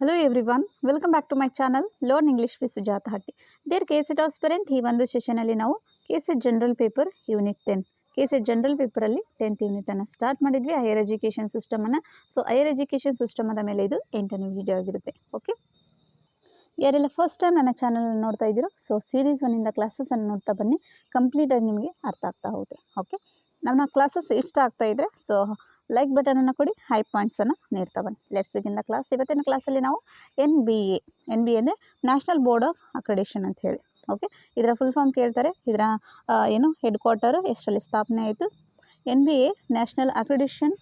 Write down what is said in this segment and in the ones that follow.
Hello everyone, welcome back to my channel Learn English with Sujata Hatti. Dear KSET aspirant, ಈ ಒಂದು ಸೆಷನಲ್ಲಿ ನಾವು KSET general paper unit ten KSET general ಪೇಪರಲ್ಲಿ tenth ಯೂನಿಟನ್ನು start ಮಾಡಿದ್ವಿ. Higher education ಸಿಸ್ಟಮನ್ನು so higher education ಸಿಸ್ಟಮದ ಮೇಲೆ ಇದು ಎಂಟನೇ ವಿಡಿಯೋ ಆಗಿರುತ್ತೆ. ಓಕೆ ಯಾರೆಲ್ಲ ಫಸ್ಟ್ ಟೈಮ್ ನನ್ನ ಚಾನಲನ್ನು ನೋಡ್ತಾ ಇದ್ದೀರೋ ಸೊ ಸೀರೀಸ್ ಒನ್ನಿಂದ ಕ್ಲಾಸಸನ್ನು ನೋಡ್ತಾ ಬನ್ನಿ. ಕಂಪ್ಲೀಟಾಗಿ ನಿಮಗೆ ಅರ್ಥ ಆಗ್ತಾ ಹೋಗುತ್ತೆ. ಓಕೆ ನಮ್ಮ ಕ್ಲಾಸಸ್ ಇಷ್ಟ ಆಗ್ತಾ ಇದ್ದರೆ ಸೊ ಲೈಕ್ ಬಟನನ್ನು ಕೊಡಿ ಹೈ ಪಾಯಿಂಟ್ಸನ್ನು ನೀಡ್ತಾ ಬನ್ನಿ. ಲೆಟ್ಸ್ ಬಿಗಿನ್ ದ ಕ್ಲಾಸ್ ಇವತ್ತಿನ ಕ್ಲಾಸಲ್ಲಿ ನಾವು N B A N B A ಅಂದರೆ ನ್ಯಾಷನಲ್ ಬೋರ್ಡ್ ಆಫ್ ಅಕ್ರೆಡಿಷನ್ ಅಂತ ಹೇಳಿ. ಓಕೆ ಇದರ ಫುಲ್ ಫಾರ್ಮ್ ಕೇಳ್ತಾರೆ. ಇದರ ಏನು ಹೆಡ್ ಕ್ವಾರ್ಟರು ಎಷ್ಟರಲ್ಲಿ ಸ್ಥಾಪನೆ ಆಯಿತು? N B A national accreditation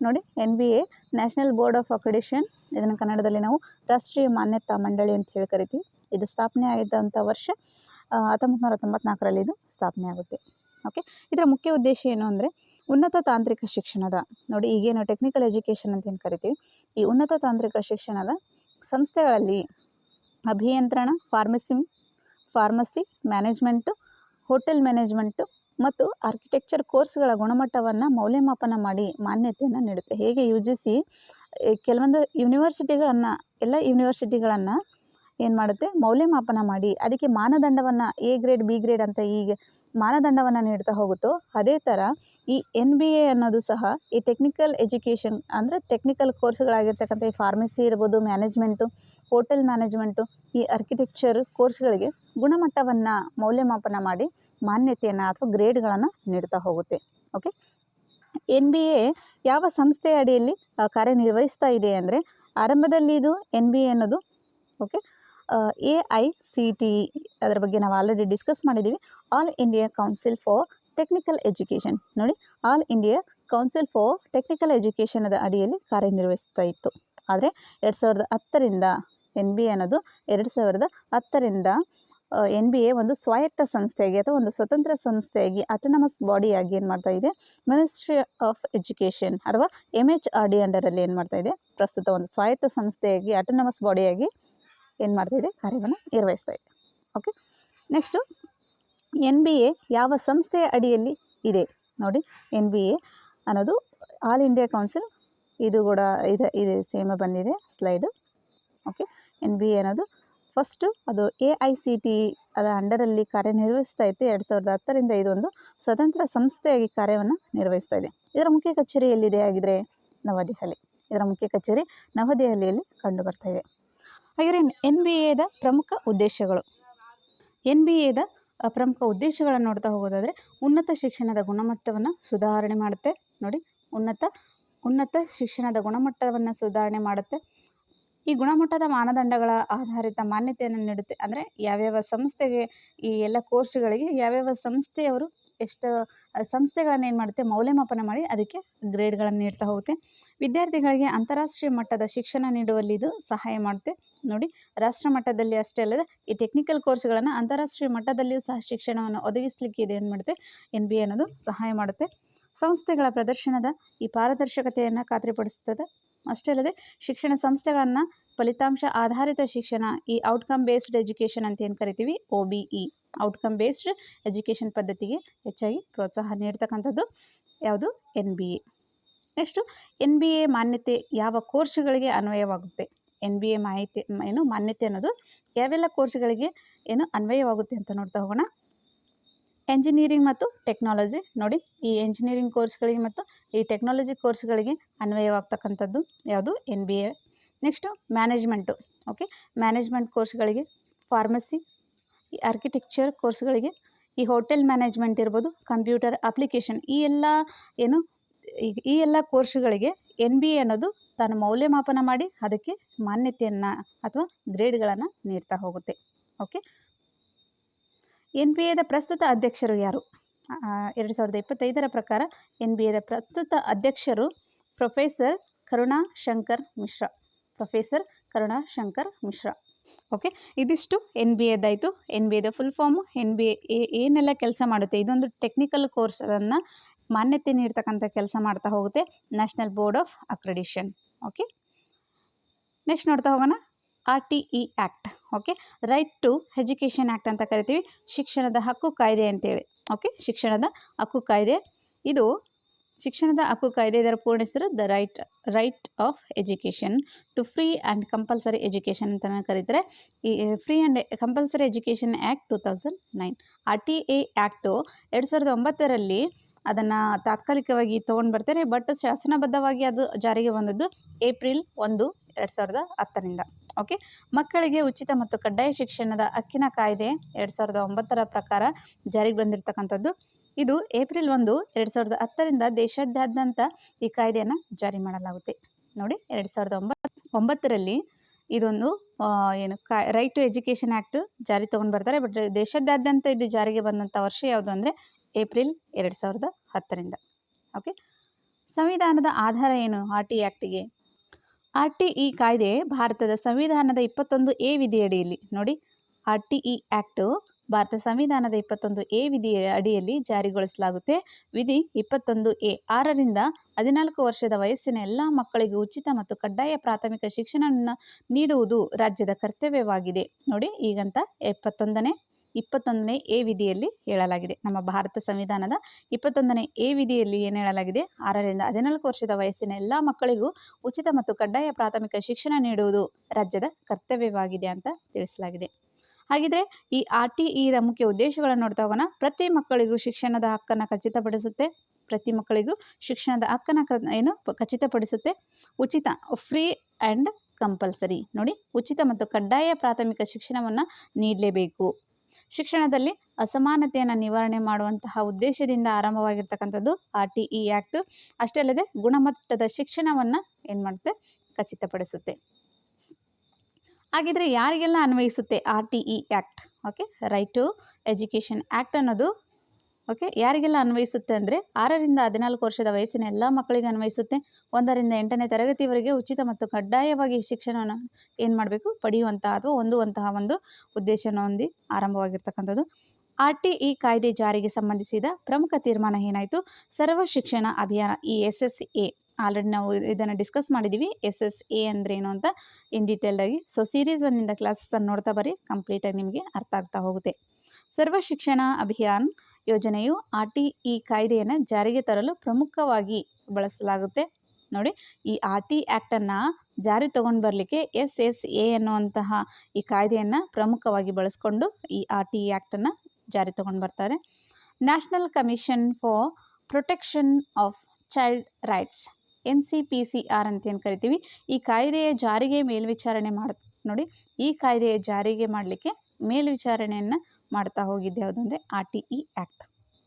ನೋಡಿ N B A national board of accreditation ಇದನ್ನು ಕನ್ನಡದಲ್ಲಿ ನಾವು ರಾಷ್ಟ್ರೀಯ ಮಾನ್ಯತಾ ಮಂಡಳಿ ಅಂತ ಹೇಳಿ ಕರಿತೀವಿ. ಇದು ಸ್ಥಾಪನೆ ಆಗಿದ್ದಂಥ ವರ್ಷ ಹತ್ತೊಂಬತ್ತು ನೂರ ತೊಂಬತ್ನಾಲ್ಕರಲ್ಲಿ ಇದು ಸ್ಥಾಪನೆ ಆಗುತ್ತೆ. ಓಕೆ ಇದರ ಮುಖ್ಯ ಉದ್ದೇಶ ಏನು ಅಂದರೆ ಉನ್ನತ ತಾಂತ್ರಿಕ ಶಿಕ್ಷಣದ, ನೋಡಿ ಈಗೇನು ಟೆಕ್ನಿಕಲ್ ಎಜುಕೇಷನ್ ಅಂತ ಏನು ಕರಿತೀವಿ. ಈ ಉನ್ನತ ತಾಂತ್ರಿಕ ಶಿಕ್ಷಣದ ಸಂಸ್ಥೆಗಳಲ್ಲಿ ಅಭಿಯಂತ್ರಣ pharmacy pharmacy management hotel management ಮತ್ತು ಆರ್ಕಿಟೆಕ್ಚರ್ ಕೋರ್ಸ್ಗಳ ಗುಣಮಟ್ಟವನ್ನು ಮೌಲ್ಯಮಾಪನ ಮಾಡಿ ಮಾನ್ಯತೆಯನ್ನು ನೀಡುತ್ತೆ. ಹೇಗೆ ಯು ಜಿ ಸಿ ಕೆಲವೊಂದು ಯೂನಿವರ್ಸಿಟಿಗಳನ್ನು ಎಲ್ಲ ಯೂನಿವರ್ಸಿಟಿಗಳನ್ನು ಏನು ಮಾಡುತ್ತೆ? ಮೌಲ್ಯಮಾಪನ ಮಾಡಿ, ಅದಕ್ಕೆ ಮಾನದಂಡವನ್ನು ಎ ಗ್ರೇಡ್ ಬಿ ಗ್ರೇಡ್ ಅಂತ ಈಗ ಮಾನದಂಡವನ್ನು ನೀಡ್ತಾ ಹೋಗುತ್ತೋ, ಅದೇ ಥರ ಈ ಎನ್ ಬಿ ಎ ಅನ್ನೋದು ಸಹ ಈ ಟೆಕ್ನಿಕಲ್ ಎಜುಕೇಷನ್ ಅಂದರೆ ಟೆಕ್ನಿಕಲ್ ಕೋರ್ಸ್ಗಳಾಗಿರ್ತಕ್ಕಂಥ ಈ ಫಾರ್ಮಸಿ ಇರ್ಬೋದು ಮ್ಯಾನೇಜ್ಮೆಂಟು ಹೋಟೆಲ್ ಮ್ಯಾನೇಜ್ಮೆಂಟು ಈ ಆರ್ಕಿಟೆಕ್ಚರ್ ಕೋರ್ಸ್ಗಳಿಗೆ ಗುಣಮಟ್ಟವನ್ನು ಮೌಲ್ಯಮಾಪನ ಮಾಡಿ ಮಾನ್ಯತೆಯನ್ನು ಅಥವಾ ಗ್ರೇಡ್ಗಳನ್ನು ನೀಡ್ತಾ ಹೋಗುತ್ತೆ. ಓಕೆ ಎನ್ ಬಿ ಎ ಯಾವ ಸಂಸ್ಥೆಯ ಅಡಿಯಲ್ಲಿ ಕಾರ್ಯನಿರ್ವಹಿಸ್ತಾ ಇದೆ ಅಂದರೆ ಆರಂಭದಲ್ಲಿ ಇದು ಎನ್ ಬಿ ಎ ಅನ್ನೋದು okay A I C T ಅದರ ಬಗ್ಗೆ ನಾವು ಆಲ್ರೆಡಿ ಡಿಸ್ಕಸ್ ಮಾಡಿದ್ದೀವಿ all India council for technical education ನೋಡಿ all India council for technical ಎಜುಕೇಷನದ ಅಡಿಯಲ್ಲಿ ಕಾರ್ಯನಿರ್ವಹಿಸ್ತಾ ಇತ್ತು. ಆದರೆ, ಎರಡು ಸಾವಿರದ ಹತ್ತರಿಂದ ಎನ್ ಬಿ ಎ ಅನ್ನೋದು ಎರಡು ಸಾವಿರದ ಹತ್ತರಿಂದ ಎನ್ ಬಿ ಎ ಒಂದು ಸ್ವಾಯತ್ತ ಸಂಸ್ಥೆಯಾಗಿ ಅಥವಾ ಒಂದು ಸ್ವತಂತ್ರ ಸಂಸ್ಥೆಯಾಗಿ ಅಟನಮಸ್ ಬಾಡಿಯಾಗಿ ಏನು ಮಾಡ್ತಾ ಇದೆ? ಮಿನಿಸ್ಟ್ರಿ ಆಫ್ ಎಜುಕೇಷನ್ ಅಥವಾ ಎಂ ಎಚ್ ಆರ್ ಡಿ ಅಂಡರಲ್ಲಿ ಏನು ಮಾಡ್ತಾ ಇದೆ? ಪ್ರಸ್ತುತ ಒಂದು ಸ್ವಾಯತ್ತ ಸಂಸ್ಥೆಯಾಗಿ ಅಟನಮಸ್ ಬಾಡಿಯಾಗಿ ಏನು ಮಾಡ್ತಾ ಇದೆ? ಕಾರ್ಯವನ್ನು ನಿರ್ವಹಿಸ್ತಾ ಇದೆ. Okay next N B A ಯಾವ ಸಂಸ್ಥೆಯ ಅಡಿಯಲ್ಲಿ ಇದೆ? ನೋಡಿ ಎನ್ ಬಿ ಎ ಅನ್ನೋದು ಆಲ್ ಇಂಡಿಯಾ ಕೌನ್ಸಿಲ್ ಇದು ಕೂಡ ಇದೆ ಇದೆ ಸೇಮ ಬಂದಿದೆ slide okay N B A ಅನ್ನೋದು ಫಸ್ಟು ಅದು ಎ ಐ ಸಿ ಟಿ ಅದರ ಅಂಡರಲ್ಲಿ ಕಾರ್ಯನಿರ್ವಹಿಸ್ತಾ ಇತ್ತು. ಎರಡು ಸಾವಿರದ ಹತ್ತರಿಂದ ಇದೊಂದು ಸ್ವತಂತ್ರ ಸಂಸ್ಥೆಯಾಗಿ ಕಾರ್ಯವನ್ನು ನಿರ್ವಹಿಸ್ತಾ ಇದೆ. ಇದರ ಮುಖ್ಯ ಕಚೇರಿ ಎಲ್ಲಿದೆ ಆಗಿದ್ರೆ ನವದೆಹಲಿ. ಇದರ ಮುಖ್ಯ ಕಚೇರಿ ನವದೆಹಲಿಯಲ್ಲಿ ಕಂಡು ಬರ್ತಾ ಇದೆ. ಹಾಗೆಯೇ ಎನ್ ಬಿ ಎದ ಪ್ರಮುಖ ಉದ್ದೇಶಗಳು. ಎನ್ ಬಿ ಎದ ಪ್ರಮುಖ ಉದ್ದೇಶಗಳನ್ನು ನೋಡ್ತಾ ಹೋಗೋದಾದರೆ ಉನ್ನತ ಶಿಕ್ಷಣದ ಗುಣಮಟ್ಟವನ್ನು ಸುಧಾರಣೆ ಮಾಡುತ್ತೆ. ನೋಡಿ, ಉನ್ನತ ಉನ್ನತ ಶಿಕ್ಷಣದ ಗುಣಮಟ್ಟವನ್ನು ಸುಧಾರಣೆ ಮಾಡುತ್ತೆ. ಈ ಗುಣಮಟ್ಟದ ಮಾನದಂಡಗಳ ಆಧಾರಿತ ಮಾನ್ಯತೆಯನ್ನು ನೀಡುತ್ತೆ. ಅಂದರೆ ಯಾವ್ಯಾವ ಸಂಸ್ಥೆಗೆ ಈ ಎಲ್ಲ ಕೋರ್ಸ್ಗಳಿಗೆ ಯಾವ್ಯಾವ ಸಂಸ್ಥೆಯವರು ಎಷ್ಟು ಸಂಸ್ಥೆಗಳನ್ನು ಏನು ಮಾಡುತ್ತೆ, ಮೌಲ್ಯಮಾಪನ ಮಾಡಿ ಅದಕ್ಕೆ ಗ್ರೇಡ್ಗಳನ್ನು ನೀಡ್ತಾ ಹೋಗುತ್ತೆ. ವಿದ್ಯಾರ್ಥಿಗಳಿಗೆ ಅಂತಾರಾಷ್ಟ್ರೀಯ ಮಟ್ಟದ ಶಿಕ್ಷಣ ನೀಡುವಲ್ಲಿ ಇದು ಸಹಾಯ ಮಾಡುತ್ತೆ. ನೋಡಿ, ರಾಷ್ಟ್ರ ಮಟ್ಟದಲ್ಲಿ ಅಷ್ಟೇ ಅಲ್ಲದೆ, ಈ ಟೆಕ್ನಿಕಲ್ ಕೋರ್ಸ್ಗಳನ್ನು ಅಂತಾರಾಷ್ಟ್ರೀಯ ಮಟ್ಟದಲ್ಲಿಯೂ ಸಹ ಶಿಕ್ಷಣವನ್ನು ಒದಗಿಸಲಿಕ್ಕೆ ಇದು ಏನು ಮಾಡುತ್ತೆ ಎನ್ ಬಿ ಅನ್ನೋದು ಸಹಾಯ ಮಾಡುತ್ತೆ. ಸಂಸ್ಥೆಗಳ ಪ್ರದರ್ಶನದ ಈ ಪಾರದರ್ಶಕತೆಯನ್ನು ಖಾತ್ರಿಪಡಿಸುತ್ತದೆ ಅಷ್ಟೇ ಅಲ್ಲದೆ ಶಿಕ್ಷಣ ಸಂಸ್ಥೆಗಳನ್ನು ಫಲಿತಾಂಶ ಆಧಾರಿತ ಶಿಕ್ಷಣ, ಈ ಔಟ್ಕಮ್ ಬೇಸ್ಡ್ ಎಜುಕೇಷನ್ ಅಂತ ಏನು ಕರಿತೀವಿ? O B E outcome based education ಪದ್ಧತಿಗೆ ಹೆಚ್ಚಾಗಿ ಪ್ರೋತ್ಸಾಹ ನೀಡ್ತಕ್ಕಂಥದ್ದು ಯಾವುದು? N B A next N B A ಮಾನ್ಯತೆ ಯಾವ ಕೋರ್ಸ್ಗಳಿಗೆ ಅನ್ವಯವಾಗುತ್ತೆ? ಎನ್ ಬಿ ಎ ಮಾಹಿತಿ, ಏನು ಮಾನ್ಯತೆ ಅನ್ನೋದು ಯಾವೆಲ್ಲ ಕೋರ್ಸ್ಗಳಿಗೆ ಏನು ಅನ್ವಯವಾಗುತ್ತೆ ಅಂತ ನೋಡ್ತಾ ಹೋಗೋಣ. ಎಂಜಿನಿಯರಿಂಗ್ ಮತ್ತು ಟೆಕ್ನಾಲಜಿ ನೋಡಿ, ಈ ಎಂಜಿನಿಯರಿಂಗ್ ಕೋರ್ಸ್ಗಳಿಗೆ ಮತ್ತು ಈ ಟೆಕ್ನಾಲಜಿ ಕೋರ್ಸ್ಗಳಿಗೆ ಅನ್ವಯವಾಗ್ತಕ್ಕಂಥದ್ದು ಯಾವುದು? N B A next management okay management ಕೋರ್ಸ್ಗಳಿಗೆ ಫಾರ್ಮಸಿ ಈ ಆರ್ಕಿಟೆಕ್ಚರ್ ಕೋರ್ಸ್ಗಳಿಗೆ ಈ ಹೋಟೆಲ್ ಮ್ಯಾನೇಜ್ಮೆಂಟ್ ಇರ್ಬೋದು ಕಂಪ್ಯೂಟರ್ ಅಪ್ಲಿಕೇಶನ್ ಈ ಎಲ್ಲ ಏನು, ಈ- ಎಲ್ಲ ಕೋರ್ಸ್ಗಳಿಗೆ ಎನ್ ಬಿ ಎ ಅನ್ನೋದು ತಾನು ಮೌಲ್ಯಮಾಪನ ಮಾಡಿ ಅದಕ್ಕೆ ಮಾನ್ಯತೆಯನ್ನು ಅಥವಾ ಗ್ರೇಡ್ಗಳನ್ನು ನೀಡ್ತಾ ಹೋಗುತ್ತೆ ಓಕೆ ಎನ್ ಬಿ ಎದ ಪ್ರಸ್ತುತ ಅಧ್ಯಕ್ಷರು ಯಾರು? ಎರಡು ಸಾವಿರದ ಇಪ್ಪತ್ತೈದರ ಪ್ರಕಾರ ಎನ್ ಬಿ ಎದ ಪ್ರಸ್ತುತ ಅಧ್ಯಕ್ಷರು professor Karuna Shankar Mishra. Professor Karuna Shankar Mishra. Okay, ಇದಿಷ್ಟು ಎನ್ ಬಿ ಎದಾಯಿತು ಎನ್ ಬಿ ಎದ full form N B A, ಏನೆಲ್ಲ ಕೆಲಸ ಮಾಡುತ್ತೆ? ಇದೊಂದು ಟೆಕ್ನಿಕಲ್ ಕೋರ್ಸನ್ನು ಮಾನ್ಯತೆ ನೀಡ್ತಕ್ಕಂಥ ಕೆಲಸ ಮಾಡ್ತಾ ಹೋಗುತ್ತೆ national board of accreditation okay next ನೋಡ್ತಾ ಹೋಗೋಣ. R T E act okay right to education act ಅಂತ ಕರಿತೀವಿ. ಶಿಕ್ಷಣದ ಹಕ್ಕು ಕಾಯ್ದೆ ಅಂತೇಳಿ ಓಕೆ ಶಿಕ್ಷಣದ ಹಕ್ಕು ಕಾಯ್ದೆ. ಇದು ಶಿಕ್ಷಣದ ಹಕ್ಕು ಕಾಯ್ದೆ, ಇದರ ಪೂರ್ಣ ಹೆಸರು the right right of education to free and compulsory education ಅಂತ ಕರೀತಾರೆ. ಈ free and compulsory education act two thousand nine R T A act ಎರಡು ಸಾವಿರದ ಒಂಬತ್ತರಲ್ಲಿ ಅದನ್ನು ತಾತ್ಕಾಲಿಕವಾಗಿ ತೊಗೊಂಡು ಬರ್ತಾರೆ ಬಟ್ ಶಾಸನಬದ್ಧವಾಗಿ ಅದು ಜಾರಿಗೆ ಬಂದದ್ದು ಏಪ್ರಿಲ್ ಒಂದು, ಎರಡು ಸಾವಿರದ ಹತ್ತರಿಂದ. ಓಕೆ? ಮಕ್ಕಳಿಗೆ ಉಚಿತ ಮತ್ತು ಕಡ್ಡಾಯ ಶಿಕ್ಷಣದ ಹಕ್ಕಿನ ಕಾಯ್ದೆ ಎರಡು ಸಾವಿರದ ಒಂಬತ್ತರ ಪ್ರಕಾರ ಜಾರಿಗೆ ಬಂದಿರತಕ್ಕಂಥದ್ದು. ಇದು ಏಪ್ರಿಲ್ ಒಂದು, ಎರಡು ಸಾವಿರದ ಹತ್ತರಿಂದ ದೇಶಾದ್ಯಂತ ಈ ಕಾಯ್ದೆಯನ್ನು ಜಾರಿ ಮಾಡಲಾಗುತ್ತೆ. ನೋಡಿ, ಎರಡು ಸಾವಿರದ ಒಂಬತ್ತು ಒಂಬತ್ತರಲ್ಲಿ ಇದೊಂದು ಏನು ಕಾ ರೈಟ್ ಟು ಎಜುಕೇಷನ್ ಆ್ಯಕ್ಟ್ ಜಾರಿ ತೊಗೊಂಡು ಬರ್ತಾರೆ. ಬಟ್ ದೇಶದಾದ್ಯಂತ ಇದು ಜಾರಿಗೆ ಬಂದಂಥ ವರ್ಷ ಯಾವುದು ಅಂದರೆ ಏಪ್ರಿಲ್ ಎರಡು ಸಾವಿರದ ಹತ್ತರಿಂದ. ಓಕೆ? ಸಂವಿಧಾನದ ಆಧಾರ ಏನು? ಆರ್ ಟಿ ಆ್ಯಕ್ಟಿಗೆ ಆರ್ ಟಿ ಇ ಕಾಯ್ದೆ ಭಾರತದ ಸಂವಿಧಾನದ ಇಪ್ಪತ್ತೊಂದು ಎ ವಿಧಿಯಡಿಯಲ್ಲಿ, ನೋಡಿ, ಆರ್ ಟಿ ಇ ಆ್ಯಕ್ಟು ಭಾರತ ಸಂವಿಧಾನದ ಇಪ್ಪತ್ತೊಂದು ಎ ವಿಧಿಯ ಅಡಿಯಲ್ಲಿ ಜಾರಿಗೊಳಿಸಲಾಗುತ್ತೆ. ವಿಧಿ ಇಪ್ಪತ್ತೊಂದು ಎ ಆರರಿಂದ ಹದಿನಾಲ್ಕು ವರ್ಷದ ವಯಸ್ಸಿನ ಎಲ್ಲ ಮಕ್ಕಳಿಗೆ ಉಚಿತ ಮತ್ತು ಕಡ್ಡಾಯ ಪ್ರಾಥಮಿಕ ಶಿಕ್ಷಣವನ್ನು ನೀಡುವುದು ರಾಜ್ಯದ ಕರ್ತವ್ಯವಾಗಿದೆ. ನೋಡಿ, ಈಗಂತ ಇಪ್ಪತ್ತೊಂದನೇ ಇಪ್ಪತ್ತೊಂದನೇ ಎ ವಿಧಿಯಲ್ಲಿ ಹೇಳಲಾಗಿದೆ. ನಮ್ಮ ಭಾರತ ಸಂವಿಧಾನದ ಇಪ್ಪತ್ತೊಂದನೇ ಎ ವಿಧಿಯಲ್ಲಿ ಏನು ಹೇಳಲಾಗಿದೆ? ಆರರಿಂದ ಹದಿನಾಲ್ಕು ವರ್ಷದ ವಯಸ್ಸಿನ ಎಲ್ಲ ಮಕ್ಕಳಿಗೂ ಉಚಿತ ಮತ್ತು ಕಡ್ಡಾಯ ಪ್ರಾಥಮಿಕ ಶಿಕ್ಷಣ ನೀಡುವುದು ರಾಜ್ಯದ ಕರ್ತವ್ಯವಾಗಿದೆ ಅಂತ ತಿಳಿಸಲಾಗಿದೆ. ಹಾಗಿದ್ರೆ ಈ ಆರ್ ಟಿ ಇದ ಮುಖ್ಯ ಉದ್ದೇಶಗಳನ್ನು ನೋಡ್ತಾ ಹೋಗೋಣ. ಪ್ರತಿ ಮಕ್ಕಳಿಗೂ ಶಿಕ್ಷಣದ ಹಕ್ಕನ್ನು ಖಚಿತಪಡಿಸುತ್ತೆ. ಪ್ರತಿ ಮಕ್ಕಳಿಗೂ ಶಿಕ್ಷಣದ ಹಕ್ಕನ್ನು ಏನು ಖಚಿತಪಡಿಸುತ್ತೆ. ಉಚಿತ, ಫ್ರೀ ಆ್ಯಂಡ್ ಕಂಪಲ್ಸರಿ. ನೋಡಿ, ಉಚಿತ ಮತ್ತು ಕಡ್ಡಾಯ ಪ್ರಾಥಮಿಕ ಶಿಕ್ಷಣವನ್ನು ನೀಡಲೇಬೇಕು. ಶಿಕ್ಷಣದಲ್ಲಿ ಅಸಮಾನತೆಯನ್ನು ನಿವಾರಣೆ ಮಾಡುವಂತಹ ಉದ್ದೇಶದಿಂದ ಆರಂಭವಾಗಿರ್ತಕ್ಕಂಥದ್ದು ಆರ್ ಟಿ ಇ ಆ್ಯಕ್ಟ್ ಅಷ್ಟೇ ಅಲ್ಲದೆ ಗುಣಮಟ್ಟದ ಶಿಕ್ಷಣವನ್ನು ಏನು ಮಾಡುತ್ತೆ? ಖಚಿತಪಡಿಸುತ್ತೆ. ಹಾಗಿದ್ರೆ ಯಾರಿಗೆಲ್ಲ ಅನ್ವಯಿಸುತ್ತೆ R T E act okay right to education act ಅನ್ನೋದು ಓಕೆ ಯಾರಿಗೆಲ್ಲ ಅನ್ವಯಿಸುತ್ತೆ ಅಂದರೆ ಆರರಿಂದ ಹದಿನಾಲ್ಕು ವರ್ಷದ ವಯಸ್ಸಿನ ಎಲ್ಲ ಮಕ್ಕಳಿಗೆ ಅನ್ವಯಿಸುತ್ತೆ. ಒಂದರಿಂದ ಎಂಟನೇ ತರಗತಿವರೆಗೆ ಉಚಿತ ಮತ್ತು ಕಡ್ಡಾಯವಾಗಿ ಶಿಕ್ಷಣವನ್ನು ಏನು ಮಾಡಬೇಕು? ಪಡೆಯುವಂತಹ ಅಥವಾ ಹೊಂದುವಂತಹ ಒಂದು ಉದ್ದೇಶವನ್ನು ಹೊಂದಿ ಆರಂಭವಾಗಿರ್ತಕ್ಕಂಥದ್ದು. ಆರ್ ಟಿ ಇ ಕಾಯ್ದೆ ಜಾರಿಗೆ ಸಂಬಂಧಿಸಿದ ಪ್ರಮುಖ ತೀರ್ಮಾನ ಏನಾಯಿತು? ಸರ್ವ ಶಿಕ್ಷಣ ಅಭಿಯಾನ, ಈ ಎಸ್ ಎಸ್ ಎ ಆಲ್ರೆಡಿ ನಾವು ಇದನ್ನು ಡಿಸ್ಕಸ್ ಮಾಡಿದ್ದೀವಿ ಎಸ್ ಎಸ್ ಎ ಅಂದರೆ ಏನು ಅಂತ ಇನ್ ಡೀಟೇಲ್ಡಾಗಿ ಸೊ ಸೀರೀಸ್ ಒನ್ನಿಂದ ಕ್ಲಾಸಸ್ಸನ್ನು ನೋಡ್ತಾ ಬರ್ರಿ ಕಂಪ್ಲೀಟಾಗಿ ನಿಮಗೆ ಅರ್ಥ ಆಗ್ತಾ ಹೋಗುತ್ತೆ. ಸರ್ವ ಶಿಕ್ಷಣ ಅಭಿಯಾನ್ ಯೋಜನೆಯು ಆರ್ ಟಿ ಇ ಕಾಯ್ದೆಯನ್ನು ಜಾರಿಗೆ ತರಲು ಪ್ರಮುಖವಾಗಿ ಬಳಸಲಾಗುತ್ತೆ. ನೋಡಿ, ಈ ಆರ್ ಟಿ ಆ್ಯಕ್ಟನ್ನು ಜಾರಿ ತಗೊಂಡು ಬರಲಿಕ್ಕೆ ಎಸ್ ಎಸ್ ಎ ಅನ್ನುವಂತಹ ಈ ಕಾಯ್ದೆಯನ್ನು ಪ್ರಮುಖವಾಗಿ ಬಳಸ್ಕೊಂಡು ಈ ಆರ್ ಟಿ ಆ್ಯಕ್ಟನ್ನು ಜಾರಿ ತಗೊಂಡು ಬರ್ತಾರೆ. National commission for protection of child rights, N C P C R ಅಂತ ಏನು ಕರಿತೀವಿ, ಈ ಕಾಯ್ದೆಯ ಜಾರಿಗೆ ಮೇಲ್ವಿಚಾರಣೆ ಮಾಡ, ನೋಡಿ, ಈ ಕಾಯ್ದೆಯ ಜಾರಿಗೆ ಮಾಡಲಿಕ್ಕೆ ಮೇಲ್ವಿಚಾರಣೆಯನ್ನು ಮಾಡ್ತಾ ಹೋಗಿದ್ದು ಯಾವುದು ಅಂದರೆ R T E act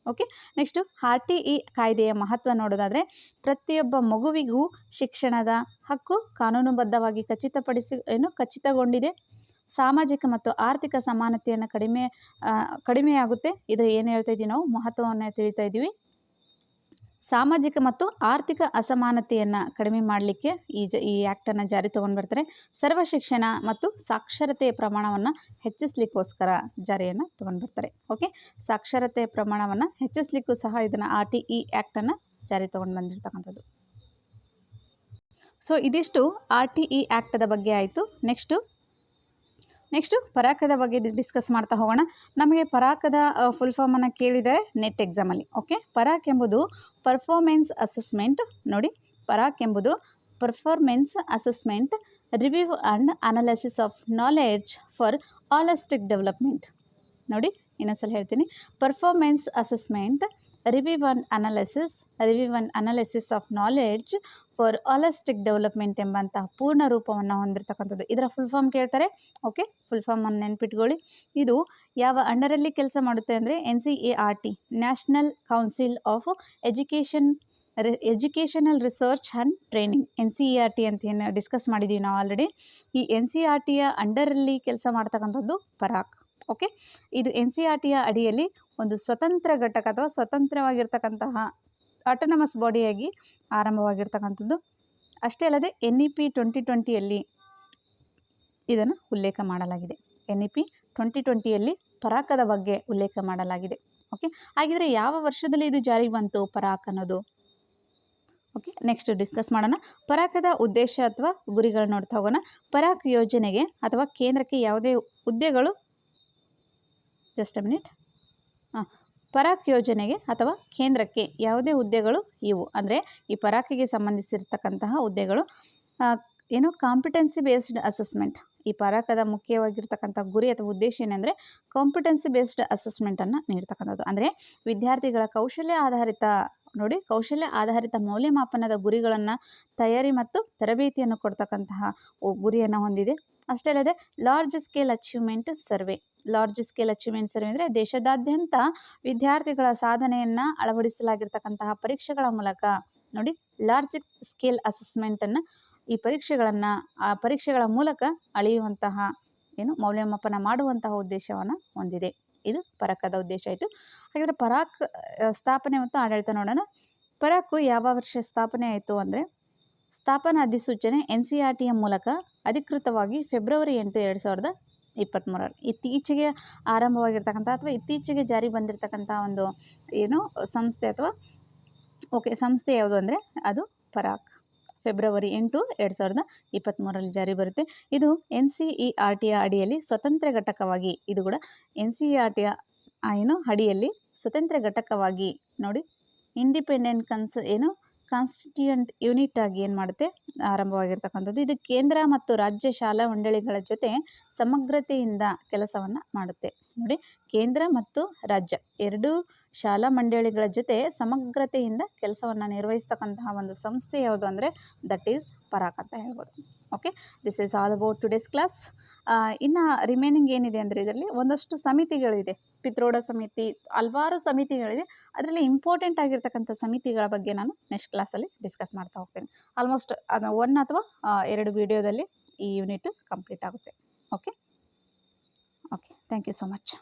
okay next R T E ಕಾಯ್ದೆಯ ಮಹತ್ವ ನೋಡೋದಾದರೆ ಪ್ರತಿಯೊಬ್ಬ ಮಗುವಿಗೂ ಶಿಕ್ಷಣದ ಹಕ್ಕು ಕಾನೂನುಬದ್ಧವಾಗಿ ಖಚಿತಪಡಿಸಿ, ಏನು ಖಚಿತಗೊಂಡಿದೆ. ಸಾಮಾಜಿಕ ಮತ್ತು ಆರ್ಥಿಕ ಸಮಾನತೆಯನ್ನು ಕಡಿಮೆ ಕಡಿಮೆಯಾಗುತ್ತೆ. ಇದರ ಏನು ಹೇಳ್ತಾ ಇದ್ದೀವಿ ನಾವು? ಮಹತ್ವವನ್ನು ತಿಳಿತಾ ಇದ್ದೀವಿ. ಸಾಮಾಜಿಕ ಮತ್ತು ಆರ್ಥಿಕ ಅಸಮಾನತೆಯನ್ನು ಕಡಿಮೆ ಮಾಡಲಿಕ್ಕೆ ಈ ಜ, ಈ ಆ್ಯಕ್ಟನ್ನು ಜಾರಿ ತೊಗೊಂಡು ಬರ್ತಾರೆ. ಸರ್ವ ಶಿಕ್ಷಣ ಮತ್ತು ಸಾಕ್ಷರತೆಯ ಪ್ರಮಾಣವನ್ನು ಹೆಚ್ಚಿಸ್ಲಿಕ್ಕೋಸ್ಕರ ಜಾರಿಯನ್ನು ತೊಗೊಂಡು ಬರ್ತಾರೆ. ಓಕೆ ಸಾಕ್ಷರತೆಯ ಪ್ರಮಾಣವನ್ನು ಹೆಚ್ಚಿಸ್ಲಿಕ್ಕೂ ಸಹ ಇದನ್ನು ಆರ್ ಟಿ ಇ ಆ್ಯಕ್ಟನ್ನು ಜಾರಿ ತೊಗೊಂಡು ಬಂದಿರತಕ್ಕಂಥದ್ದು. ಸೊ ಇದಿಷ್ಟು ಆರ್ ಟಿ ಇ ಆ್ಯಕ್ಟದ ಬಗ್ಗೆ ಆಯಿತು. ನೆಕ್ಸ್ಟು ನೆಕ್ಸ್ಟು ಪರಾಕದ ಬಗ್ಗೆ ಡಿಸ್ಕಸ್ ಮಾಡ್ತಾ ಹೋಗೋಣ. ನಮಗೆ ಪರಾಕದ ಫುಲ್ ಫಾರ್ಮನ್ನು ಕೇಳಿದರೆ ನೆಟ್ ಎಕ್ಸಾಮಲ್ಲಿ ಓಕೆ ಪರಾಕ್ ಎಂಬುದು ಪರ್ಫಾರ್ಮೆನ್ಸ್ ಅಸೆಸ್ಮೆಂಟ್ ನೋಡಿ. ಪರಾಕ್ ಎಂಬುದು performance assessment review and analysis of knowledge for holistic development ನೋಡಿ, ಇನ್ನೊಂದ್ಸಲ ಹೇಳ್ತೀನಿ. Performance assessment review one analysis one analysis of knowledge for holistic development ಎಂಬಂತಹ ಪೂರ್ಣ ರೂಪವನ್ನು ಹೊಂದಿರತಕ್ಕಂಥದ್ದು. ಇದರ ಫುಲ್ ಫಾರ್ಮ್ ಕೇಳ್ತಾರೆ. ಓಕೆ ಫುಲ್ ಫಾರ್ಮನ್ನು ನೆನ್ಪಿಟ್ಕೊಳ್ಳಿ. ಇದು ಯಾವ ಅಂಡರಲ್ಲಿ ಕೆಲಸ ಮಾಡುತ್ತೆ ಅಂದರೆ N C A R T national council of education educational research and training N C E R T ಅಂತ ಏನು ಡಿಸ್ಕಸ್ ಮಾಡಿದ್ದೀವಿ ನಾವು ಆಲ್ರೆಡಿ ಈ ಎನ್ ಸಿ ಆರ್ ಟಿಯ ಅಂಡರಲ್ಲಿ ಕೆಲಸ ಮಾಡ್ತಕ್ಕಂಥದ್ದು ಪರಾಕ್. ಓಕೆ ಇದು ಎನ್ ಸಿ ಆರ್ ಟಿಯ ಅಡಿಯಲ್ಲಿ ಒಂದು ಸ್ವತಂತ್ರ ಘಟಕ ಅಥವಾ ಸ್ವತಂತ್ರವಾಗಿರ್ತಕ್ಕಂತಹ ಆಟೋನಮಸ್ ಬಾಡಿಯಾಗಿ ಆರಂಭವಾಗಿರ್ತಕ್ಕಂಥದ್ದು. ಅಷ್ಟೇ ಅಲ್ಲದೆ ಎನ್ ಇ ಪಿ ಟ್ವೆಂಟಿ ಟ್ವೆಂಟಿಯಲ್ಲಿ ಇದನ್ನು ಉಲ್ಲೇಖ ಮಾಡಲಾಗಿದೆ. ಎನ್ ಇ ಪಿ ಟ್ವೆಂಟಿ ಟ್ವೆಂಟಿಯಲ್ಲಿ ಪರಾಕದ ಬಗ್ಗೆ ಉಲ್ಲೇಖ ಮಾಡಲಾಗಿದೆ. ಓಕೆ ಹಾಗಿದ್ರೆ ಯಾವ ವರ್ಷದಲ್ಲಿ ಇದು ಜಾರಿಗೆ ಬಂತು ಪರಾಕ್ ಅನ್ನೋದು? ಓಕೆ ನೆಕ್ಸ್ಟ್ ಡಿಸ್ಕಸ್ ಮಾಡೋಣ. ಪರಾಕದ ಉದ್ದೇಶ ಅಥವಾ ಗುರಿಗಳು ನೋಡ್ತಾ ಹೋಗೋಣ. ಪರಾಕ್ ಯೋಜನೆಗೆ ಅಥವಾ ಕೇಂದ್ರಕ್ಕೆ ಯಾವುದೇ ಹುದ್ದೆಗಳು ಜಸ್ಟ್ ಅ ಮಿನಿಟ್ ಪರಾಕ್ ಯೋಜನೆಗೆ ಅಥವಾ ಕೇಂದ್ರಕ್ಕೆ ಯಾವುದೇ ಹುದ್ದೆಗಳು ಇವು. ಅಂದರೆ ಈ ಪರಾಕಿಗೆ ಸಂಬಂಧಿಸಿರ್ತಕ್ಕಂತಹ ಹುದ್ದೆಗಳು ಏನು ಕಾಂಪಿಟೆನ್ಸಿ ಬೇಸ್ಡ್ ಅಸೆಸ್ಮೆಂಟ್ ಈ ಪರಾಕದ ಮುಖ್ಯವಾಗಿರ್ತಕ್ಕಂಥ ಗುರಿ ಅಥವಾ ಉದ್ದೇಶ ಏನಂದರೆ ಕಾಂಪಿಟೆನ್ಸಿ ಬೇಸ್ಡ್ ಅಸೆಸ್ಮೆಂಟನ್ನು ನೀಡ್ತಕ್ಕಂಥದ್ದು. ಅಂದರೆ ವಿದ್ಯಾರ್ಥಿಗಳ ಕೌಶಲ್ಯ ಆಧಾರಿತ, ನೋಡಿ ಕೌಶಲ್ಯ ಆಧಾರಿತ ಮೌಲ್ಯಮಾಪನದ ಗುರಿಗಳನ್ನು ತಯಾರಿ ಮತ್ತು ತರಬೇತಿಯನ್ನು ಕೊಡ್ತಕ್ಕಂತಹ ಗುರಿಯನ್ನು ಹೊಂದಿದೆ. ಅಷ್ಟೇ ಅಲ್ಲದೆ large scale achievement survey large scale achievement survey ಅಂದರೆ ದೇಶದಾದ್ಯಂತ ವಿದ್ಯಾರ್ಥಿಗಳ ಸಾಧನೆಯನ್ನು ಅಳವಡಿಸಲಾಗಿರ್ತಕ್ಕಂತಹ ಪರೀಕ್ಷೆಗಳ ಮೂಲಕ. ನೋಡಿ ಲಾರ್ಜ್ ಸ್ಕೇಲ್ ಅಸೆಸ್ಮೆಂಟನ್ನು ಈ ಪರೀಕ್ಷೆಗಳನ್ನು, ಆ ಪರೀಕ್ಷೆಗಳ ಮೂಲಕ ಅಳೆಯುವಂತಹ, ಏನು ಮೌಲ್ಯಮಾಪನ ಮಾಡುವಂತಹ ಉದ್ದೇಶವನ್ನು ಹೊಂದಿದೆ. ಇದು ಪರಕದ ಉದ್ದೇಶ ಆಯಿತು. ಹಾಗಾದರೆ ಪರಾಕ್ ಸ್ಥಾಪನೆ ಮತ್ತು ಆಡಳಿತ ನೋಡೋಣ. ಪರಾಕು ಯಾವ ವರ್ಷ ಸ್ಥಾಪನೆ ಆಯಿತು ಅಂದರೆ ಸ್ಥಾಪನಾ ಅಧಿಸೂಚನೆ ಎನ್ ಸಿ ಆರ್ ಟಿಯ ಮೂಲಕ ಅಧಿಕೃತವಾಗಿ ಫೆಬ್ರವರಿ ಎಂಟು ಎರಡು ಸಾವಿರದ ಇಪ್ಪತ್ತ್ಮೂರರಲ್ಲಿ ಇತ್ತೀಚೆಗೆ ಆರಂಭವಾಗಿರ್ತಕ್ಕಂಥ ಅಥವಾ ಇತ್ತೀಚೆಗೆ ಜಾರಿ ಬಂದಿರತಕ್ಕಂಥ ಒಂದು ಏನು ಸಂಸ್ಥೆ ಅಥವಾ ಓಕೆ, ಸಂಸ್ಥೆ ಯಾವುದು ಅಂದರೆ ಅದು ಪರಾಕ್. ಫೆಬ್ರವರಿ ಎಂಟು ಎರಡು ಸಾವಿರದ ಇಪ್ಪತ್ತ್ಮೂರರಲ್ಲಿ ಜಾರಿ ಬರುತ್ತೆ. ಇದು ಎನ್ ಸಿ ಇ ಆರ್ ಟಿಯ ಅಡಿಯಲ್ಲಿ ಸ್ವತಂತ್ರ ಘಟಕವಾಗಿ, ಇದು ಕೂಡ ಎನ್ ಸಿ ಇ ಆರ್ ಟಿಯ ಏನು ಅಡಿಯಲ್ಲಿ ಸ್ವತಂತ್ರ ಘಟಕವಾಗಿ ನೋಡಿ, ಇಂಡಿಪೆಂಡೆಂಟ್ ಕನ್ಸ್ ಏನು ಕಾನ್ಸ್ಟಿಟ್ಯೂಯಂಟ್ ಯೂನಿಟ್ ಆಗಿ ಏನು ಮಾಡುತ್ತೆ? ಆರಂಭವಾಗಿರ್ತಕ್ಕಂಥದ್ದು. ಇದು ಕೇಂದ್ರ ಮತ್ತು ರಾಜ್ಯ ಶಾಲಾ ಮಂಡಳಿಗಳ ಜೊತೆ ಸಮಗ್ರತೆಯಿಂದ ಕೆಲಸವನ್ನು ಮಾಡುತ್ತೆ. ನೋಡಿ, ಕೇಂದ್ರ ಮತ್ತು ರಾಜ್ಯ ಎರಡೂ ಶಾಲಾ ಮಂಡಳಿಗಳ ಜೊತೆ ಸಮಗ್ರತೆಯಿಂದ ಕೆಲಸವನ್ನು ನಿರ್ವಹಿಸ್ತಕ್ಕಂತಹ ಒಂದು ಸಂಸ್ಥೆ ಯಾವುದು ಅಂದರೆ ದಟ್ ಈಸ್ ಪರಾಕ್ ಅಂತ ಹೇಳ್ಬೋದು. Okay this is all about today's class ಇನ್ನು ರಿಮೈನಿಂಗ್ ಏನಿದೆ ಅಂದರೆ ಇದರಲ್ಲಿ ಒಂದಷ್ಟು ಸಮಿತಿಗಳಿದೆ. ಪಿತ್ರೋಡ ಸಮಿತಿ, ಹಲವಾರು ಸಮಿತಿಗಳಿದೆ. ಅದರಲ್ಲಿ ಇಂಪಾರ್ಟೆಂಟ್ ಆಗಿರ್ತಕ್ಕಂಥ ಸಮಿತಿಗಳ ಬಗ್ಗೆ ನಾನು ನೆಕ್ಸ್ಟ್ ಕ್ಲಾಸಲ್ಲಿ ಡಿಸ್ಕಸ್ ಮಾಡ್ತಾ ಹೋಗ್ತೇನೆ. ಆಲ್ಮೋಸ್ಟ್ ಅದು ಒನ್ ಅಥವಾ ಎರಡು ವಿಡಿಯೋದಲ್ಲಿ ಈ ಯೂನಿಟ್ ಕಂಪ್ಲೀಟ್ ಆಗುತ್ತೆ. Okay okay thank you so much